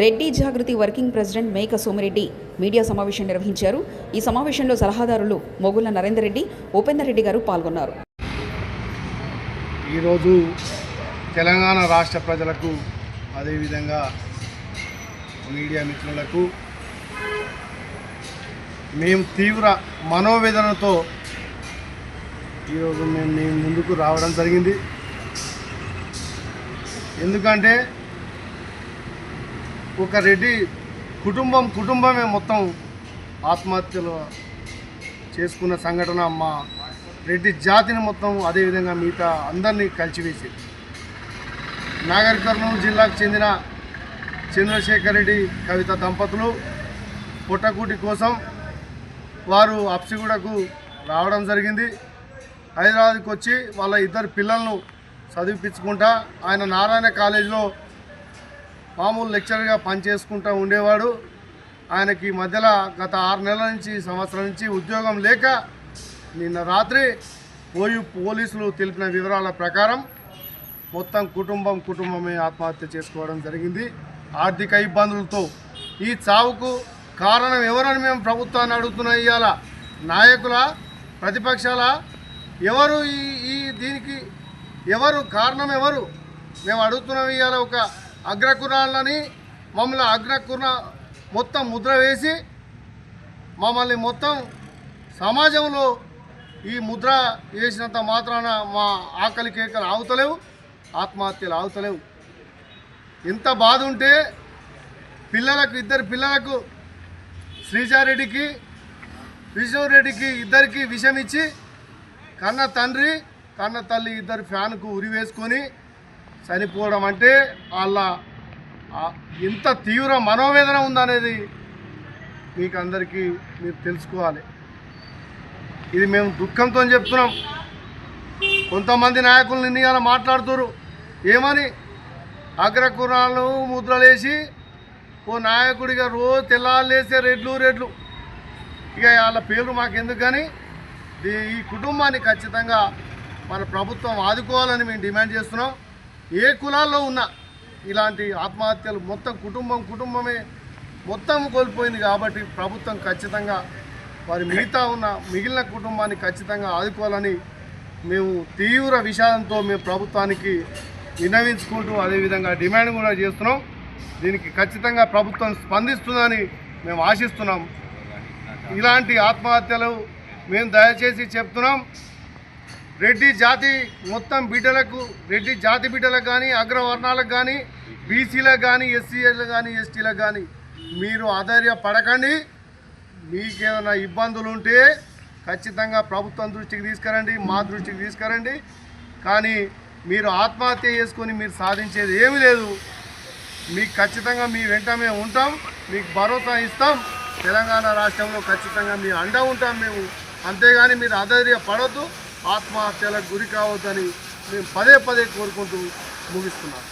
రెడ్డి జాగృతి working president మేక Somireddy media సమావేశం నిర్వహించారు. ఈ సమావేశంలో సలహాదారులు మొగుల నరేందర్ రెడ్డి ఉపేందర్ రెడ్డి గారు పాల్గొన్నారు. ఈరోజు తెలంగాణ రాష్ట్ర ప్రజలకు అదేవిధంగా మీడియా మిత్రులకు మేము తీవ్ర మనోవేదనతో ఈరోజు మేము మేము ముందుకు రావడం జరిగింది. ఎందుకంటే ఒక రెడ్డి కుటుంబం కుటుంబమే మొత్తం ఆత్మహత్యలు చేసుకున్న సంఘటన మా రెడ్డి జాతిని మొత్తం అదేవిధంగా మిగతా అందరినీ కలిసివేసి నాగర్ కర్నూలు జిల్లాకు చెందిన చంద్రశేఖర్ రెడ్డి కవిత దంపతులు పుట్టకూటి కోసం వారు అప్సిగూడకు రావడం జరిగింది. హైదరాబాద్కి వచ్చి వాళ్ళ ఇద్దరు పిల్లలను చదివిపించుకుంటా ఆయన నారాయణ కాలేజీలో మామూలు లెక్చర్గా పనిచేసుకుంటూ ఉండేవాడు. ఆయనకి మధ్యలో గత ఆరు నెలల నుంచి సంవత్సరం నుంచి ఉద్యోగం లేక నిన్న రాత్రి ఓయు పోలీసులు తెలిపిన వివరాల ప్రకారం మొత్తం కుటుంబం కుటుంబమే ఆత్మహత్య చేసుకోవడం జరిగింది. ఆర్థిక ఇబ్బందులతో ఈ చావుకు కారణం ఎవరని మేము ప్రభుత్వాన్ని అడుగుతున్నా ఇవాళ నాయకుల ప్రతిపక్షాల ఎవరు ఈ ఈ దీనికి ఎవరు కారణం ఎవరు? మేము అడుగుతున్నాం ఇవాళ ఒక అగ్రకురాలని మమ్మల్ని అగ్రకుర మొత్తం ముద్ర వేసి మమ్మల్ని మొత్తం సమాజంలో ఈ ముద్ర వేసినంత మాత్రాన మా ఆకలి కేకలు ఆగుతలేవు ఆత్మహత్యలు ఆగుతలేవు. ఇంత బాధ ఉంటే పిల్లలకు ఇద్దరు పిల్లలకు శ్రీజారెడ్డికి విష్ణురెడ్డికి ఇద్దరికి విషం ఇచ్చి కన్న తండ్రి కన్న తల్లి ఇద్దరు ఫ్యాన్కు ఉరి వేసుకొని చనిపోవడం అంటే వాళ్ళ ఇంత ఎంత తీవ్ర మనోవేదన ఉందనేది మీకు అందరికీ మీరు తెలుసుకోవాలి. ఇది మేము దుఃఖంతో చెప్తున్నాం. కొంతమంది నాయకులు నిన్న మాట్లాడుతున్నారు ఏమని? అగ్రకురాలు ముద్రలేసి ఓ నాయకుడిగా రోజు తెల్లాలేసే రెడ్లు రెడ్లు. ఇక వాళ్ళ పేర్లు మాకెందుకు కానీ? ఈ కుటుంబాన్ని ఖచ్చితంగా మన ప్రభుత్వం ఆదుకోవాలని మేము డిమాండ్ చేస్తున్నాం. ఏ కులాల్లో ఉన్నా ఇలాంటి ఆత్మహత్యలు మొత్తం కుటుంబం కుటుంబమే మొత్తం కోల్పోయింది కాబట్టి ప్రభుత్వం ఖచ్చితంగా వారి మిగతా ఉన్న మిగిలిన కుటుంబాన్ని ఖచ్చితంగా ఆదుకోవాలని మేము తీవ్ర విషాదంతో మేము ప్రభుత్వానికి విన్నవించుకుంటూ అదేవిధంగా డిమాండ్ కూడా చేస్తున్నాం. దీనికి ఖచ్చితంగా ప్రభుత్వం స్పందిస్తుందని మేము ఆశిస్తున్నాం. ఇలాంటి ఆత్మహత్యలు మేము దయచేసి చెప్తున్నాం. రెడ్డి జాతి మొత్తం బిడ్డలకు రెడ్డి జాతి బిడ్డలకు కానీ అగ్రవర్ణాలకు కానీ బీసీలకు కానీ ఎస్సీలకు కానీ ఎస్టీలకు కానీ మీరు ఆధైర్య పడకండి మీకేమైనా ఇబ్బందులు ఉంటే ఖచ్చితంగా ప్రభుత్వం దృష్టికి తీసుకురండి మా దృష్టికి తీసుకురండి. కానీ మీరు ఆత్మహత్య చేసుకొని మీరు సాధించేది ఏమీ లేదు. మీకు ఖచ్చితంగా మీ వెంట మేము ఉంటాం మీకు భరోసా ఇస్తాం. తెలంగాణ రాష్ట్రంలో ఖచ్చితంగా మీ అండ ఉంటాం మేము. అంతేగాని మీరు అధైర్య పడవద్దు ఆత్మహత్యలకు గురి కావద్దని మేము పదే పదే కోరుకుంటూ ముగిస్తున్నాం.